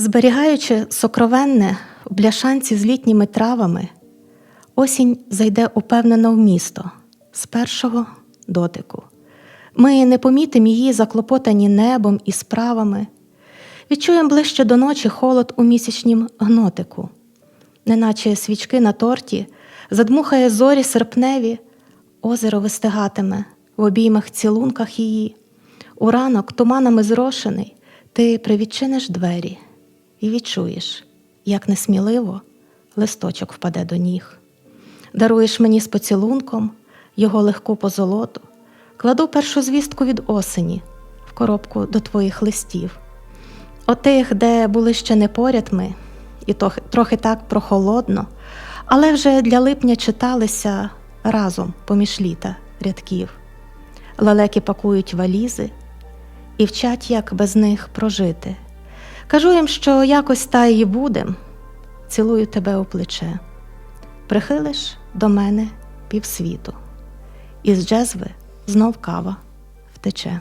Зберігаючи сокровенне в бляшанці з літніми травами, осінь зайде упевнено в місто з першого дотику. Ми не помітимо її заклопотані небом і справами, відчуємо ближче до ночі холод у місячнім гнотику, неначе свічки на торті, задмухає зорі серпневі, озеро вистигатиме в обіймах цілунках її. У ранок, туманами зрошений, ти привідчиниш двері і відчуєш, як несміливо листочок впаде до ніг. Даруєш мені з поцілунком його легку позолоту, кладу першу звістку від осені в коробку до твоїх листів. Отих, де були ще не поряд ми, і трохи, трохи так прохолодно, але вже для липня читалися разом поміж літа рядків. Лелеки пакують валізи і вчать, як без них прожити. Кажу їм, що якось та і будем, цілую тебе у плече. Прихилиш до мене півсвіту, із джезви знов кава втече.